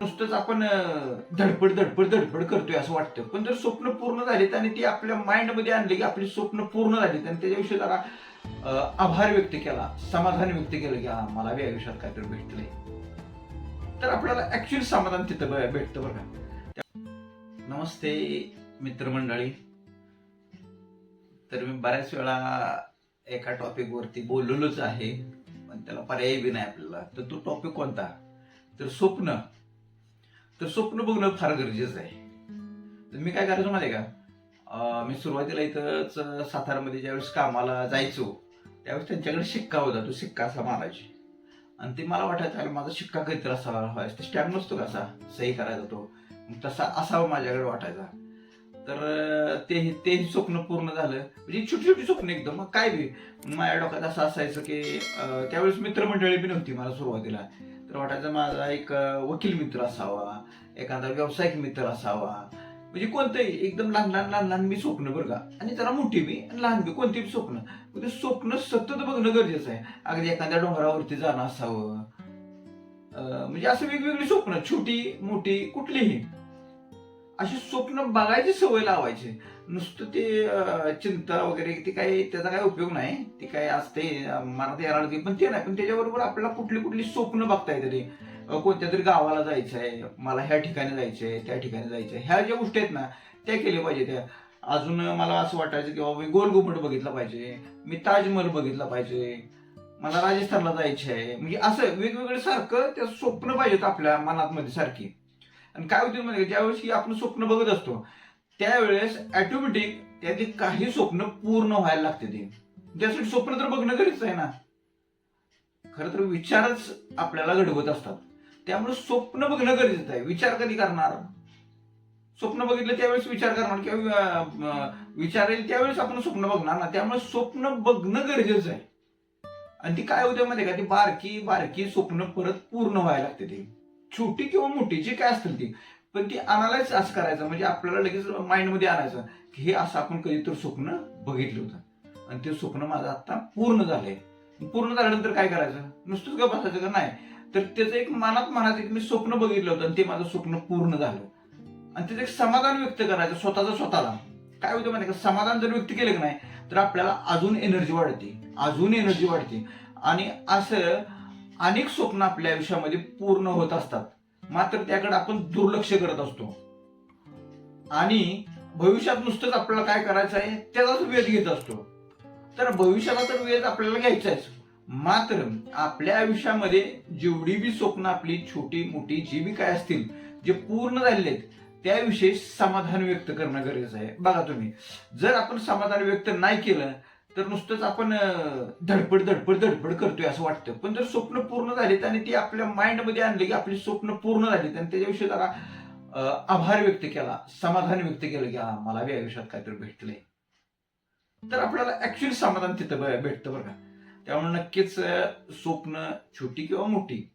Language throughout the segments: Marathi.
नुसतंच आपण धडपड धडपड धडपड करतोय असं वाटतं. पण जर स्वप्न पूर्ण झालीत आणि ती आपल्या माइंडमध्ये आणली की आपली स्वप्न पूर्ण झालीत आणि त्याच्याविषयी जरा आभार व्यक्त केला समाधान व्यक्त केलं की हा मला बी आयुष्यात काहीतरी भेटलंय तर आपल्याला ऍक्च्युअली समाधान तिथं भेटतं बघा नमस्ते मित्रमंडळी. तर मी बऱ्याच वेळा एका टॉपिक वरती बोललोच आहे पण त्याला पर्याय बी नाही आपल्याला. तर तो टॉपिक कोणता? तर स्वप्न. तर स्वप्न बघणं फार गरजेचं आहे. तर मी काय करायचो माहिती आहे का मी सुरुवातीला इथंच सातारामध्ये ज्यावेळेस कामाला जायचो त्यावेळेस त्यांच्याकडे शिक्का होता तो शिक्का असा मारायची. आणि ते मला वाटायचं अरे माझा शिक्का काहीतरी असावा व्हायचा ते स्टॅम्प नसतो का असा? सही करायचा तो. तसा असावा माझ्याकडे वाटायचा. तर ते तेही स्वप्न पूर्ण झालं. म्हणजे छोटी छोटी स्वप्न एकदम मग काय बी. माझ्या डोक्यात असं असायचं की त्यावेळेस मित्रमंडळी बी नव्हती मला सुरुवातीला. तर वाटायचं माझा एक वकील मित्र असावा. एखादा व्यावसायिक मित्र असावा. म्हणजे कोणतंही एकदम लहान लहान लहान लहान मी स्वप्न बरं का. आणि जरा मोठी बी आणि लहान मी कोणती बी स्वप्न. म्हणजे स्वप्न सतत बघणं गरजेचं आहे. अगदी एखाद्या डोंगरावरती जाणं असावं. म्हणजे असं वेगवेगळी स्वप्न छोटी मोठी कुठलीही. अशी स्वप्न बघायची सवय लावायची. नुसतं ते चिंता वगैरे ती काही त्याचा काही उपयोग नाही. ती काय असते मनात येणार पण ते नाही पण त्याच्याबरोबर आपल्याला कुठली कुठली स्वप्न बघता येते कोणत्या तरी गावाला जायचं आहे मला ह्या ठिकाणी जायचं आहे त्या ठिकाणी जायचं आहे ह्या ज्या गोष्टी आहेत ना त्या केल्या पाहिजे त्या अजून मला असं वाटायचं की बाबा मी गोलघुमट बघितला पाहिजे मी ताजमहल बघितला पाहिजे मला राजस्थानला जायचे आहे म्हणजे असं वेगवेगळे सारखं त्या स्वप्न पाहिजेत आपल्या मनात मध्ये सारखी. आणि काय होते म्हणजे ज्यावेळेस की आपण स्वप्न बघत असतो त्यावेळेस ऑटोमॅटिक त्यातली काही स्वप्न पूर्ण व्हायला लागते ते. त्यासाठी स्वप्न तर बघणं गरजेचं आहे ना. खरं तर विचारच आपल्याला घडवत असतात. त्यामुळे स्वप्न बघणं गरजेचं आहे. विचार कधी करणार? स्वप्न बघितलं त्यावेळेस विचार करणार किंवा विचारेल विचार येईल त्यावेळेस आपण स्वप्न बघणार ना. त्यामुळे स्वप्न बघणं गरजेचं आहे. आणि ती काय होते माहिती का? ती बारकी बारकी स्वप्न परत पूर्ण व्हायला लागते ती. छोटी किंवा मोठी जी काय असतील ती. पण ती अनालाइज असं करायचं. म्हणजे आपल्याला लगेच माइंडमध्ये आणायचं की हे असं आपण कधीतरी स्वप्न बघितलं होतं. आणि ते स्वप्न माझं आता पूर्ण झालंय. पूर्ण झाल्यानंतर काय करायचं? नुसतंच का बसायचं का? नाही. तर त्याचं एक मनात म्हणायचं की मी स्वप्न बघितलं होतं आणि ते माझं स्वप्न पूर्ण झालं. आणि त्याचं एक समाधान व्यक्त करायचं स्वतःचं स्वतःला. काय होतं माहिती का? समाधान जर व्यक्त केलं की नाही तर आपल्याला अजून एनर्जी वाढते. अजून एनर्जी वाढते. आणि असं अनेक स्वप्न आपल्या आयुष्यामध्ये पूर्ण होत असतात. मात्र त्याकडे आपण दुर्लक्ष करत असतो. आणि भविष्यात नुसतंच आपल्याला काय करायचं आहे त्याचाच वेध घेत असतो. तर भविष्याला तर वेध आपल्याला घ्यायचाच. मात्र आपल्या आयुष्यामध्ये जेवढी बी स्वप्न आपली छोटी मोठी जी बी काय असतील जे पूर्ण झालेले आहेत त्याविषयी समाधान व्यक्त करणं गरजेचं आहे. बघा तुम्ही जर आपण समाधान व्यक्त नाही केलं तर नुसतंच आपण धडपड धडपड धडपड करतोय असं वाटतं. पण जर स्वप्न पूर्ण झालीत आणि ती आपल्या माइंडमध्ये आणली की आपली स्वप्न पूर्ण झालीत आणि त्याच्याविषयी जरा आभार व्यक्त केला समाधान व्यक्त केलं की हा मला बी आयुष्यात काहीतरी भेटलंय. तर आपल्याला ऍक्च्युअली समाधान तिथं भेटतं बरं का. त्यामुळे नक्कीच स्वप्न छोटी किंवा मोठी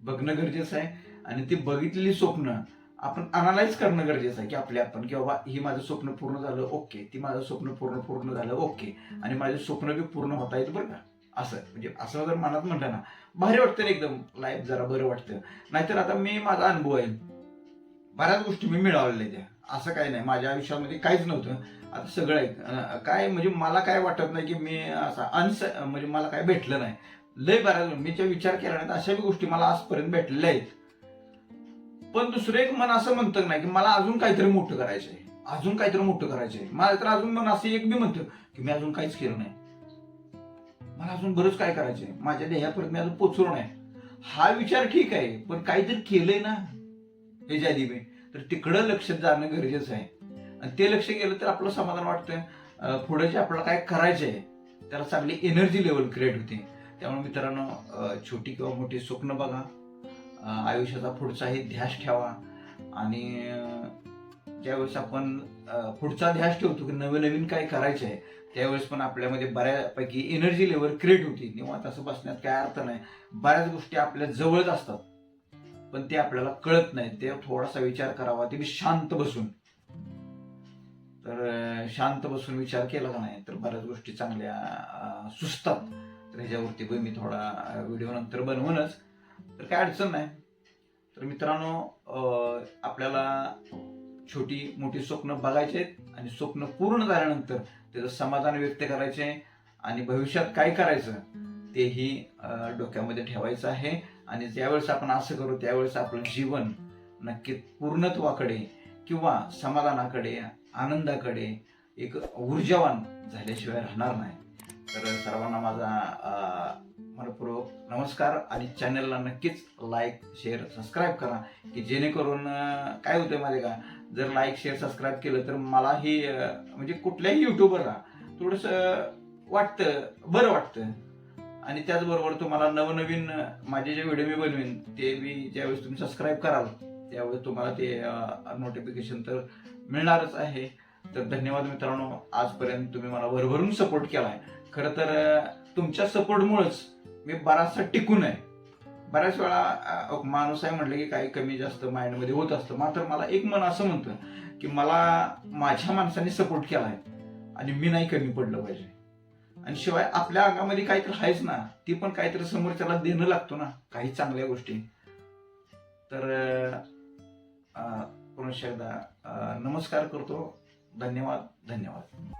बघणं गरजेचं आहे. आणि ती बघितलेली स्वप्न आपण अनालाइज करणं गरजेचं आहे की आपले आपण की बाबा ही माझं स्वप्न पूर्ण झालं ओके. ती माझं स्वप्न पूर्ण पूर्ण झालं ओके. आणि माझे स्वप्न बी पूर्ण होता येत बरं का? असं. म्हणजे असं जर मनात म्हटलं ना भारी वाटतं ना एकदम. लाईफ जरा बरं वाटतं. नाहीतर आता मी माझा अनुभव आहे. बऱ्याच गोष्टी मी मिळवलेल्या त्या असं काही नाही. माझ्या आयुष्यामध्ये काहीच नव्हतं. आता सगळं आहे काय म्हणजे मला काय वाटत नाही की मी असा अनस म्हणजे मला काय भेटलं नाही. लय बऱ्याच मी जे विचार केला नाही तर अशा बी गोष्टी मला आजपर्यंत भेटलेल्या आहेत. पण दुसरं एक मन असं म्हणतं नाही की मला अजून काहीतरी मोठं करायचं आहे. अजून काहीतरी मोठं करायचं आहे. मला तर अजून मन असं एक बी म्हणतं की मी अजून काहीच केलं नाही. मला अजून बरंच काय करायचंय. माझ्या ध्येयापर्यंत मी अजून पोचलो नाही. हा विचार ठीक आहे पण काहीतरी केलंय ना? हे ज्या मी. तर तिकडं लक्ष जाणं गरजेचं आहे. ते लक्ष गेलं तर आपलं समाधान वाटतंय. पुढे जे आपल्याला काय करायचं आहे त्याला चांगली एनर्जी लेवल क्रिएट होते. त्यामुळे मित्रांनो छोटी किंवा मोठी स्वप्न बघा. आयुष्याचा पुढचाही ध्यास ठेवा. आणि ज्यावेळेस आपण पुढचा ध्यास ठेवतो की नवीन नवीन काय करायचं आहे त्यावेळेस पण आपल्यामध्ये बऱ्यापैकी एनर्जी लेवल क्रिएट होती. निवांत असं बसण्यात काय अर्थ नाही. बऱ्याच गोष्टी आपल्या जवळच असतात. पण ते आपल्याला कळत नाही. ते थोडासा विचार करावा. ते शांत बसून. तर शांत बसून विचार केला का नाही तर बऱ्याच गोष्टी चांगल्या सुचतात. तर ह्याच्यावरती पण मी थोडा व्हिडिओ नंतर बनवूनच तर काय अडचण नाही. तर मित्रांनो आपल्याला छोटी मोठी स्वप्न बघायचे आहेत आणि स्वप्न पूर्ण झाल्यानंतर त्याचं समाधान व्यक्त करायचे आणि भविष्यात काय करायचं तेही डोक्यामध्ये ठेवायचं आहे. आणि ज्यावेळेस आपण असं करू त्यावेळेस आपलं जीवन नक्की पूर्णत्वाकडे किंवा समाधानाकडे आनंदाकडे एक ऊर्जावान झाल्याशिवाय राहणार नाही. तर सर्वांना माझा मनपूर्वक नमस्कार आणि चॅनलला नक्कीच लाईक शेअर सबस्क्राईब करा की जेणेकरून काय होतंय माझे का? जर लाईक शेअर सबस्क्राईब केलं तर मला हे म्हणजे कुठल्याही युट्यूबरला थोडंसं वाटतं बरं वाटतं. आणि त्याचबरोबर तुम्हाला नवनवीन माझे जे व्हिडिओ मी बनवीन ते मी ज्यावेळेस तुम्ही सबस्क्राईब कराल त्यावेळी तुम्हाला ते नोटिफिकेशन तर मिळणारच आहे. तर धन्यवाद मित्रांनो. आजपर्यंत तुम्ही मला भरभरून सपोर्ट केला आहे खरं तर तुमच्या सपोर्टमुळेच मी बराचसा टिकून आहे. बऱ्याच वेळा माणूस आहे म्हटलं की काही कमी जास्त माइंडमध्ये होत असतं. मात्र मला एक मन असं म्हणतं की मला माझ्या माणसाने सपोर्ट केला आहे आणि मी नाही कमी पडलं पाहिजे. आणि शिवाय आपल्या अंगामध्ये काहीतरी आहेच ना. ती पण काहीतरी समोरच्याला देणं लागतो ना. काही चांगल्या गोष्टी. तर पुनश्च एकदा नमस्कार करतो. धन्यवाद धन्यवाद.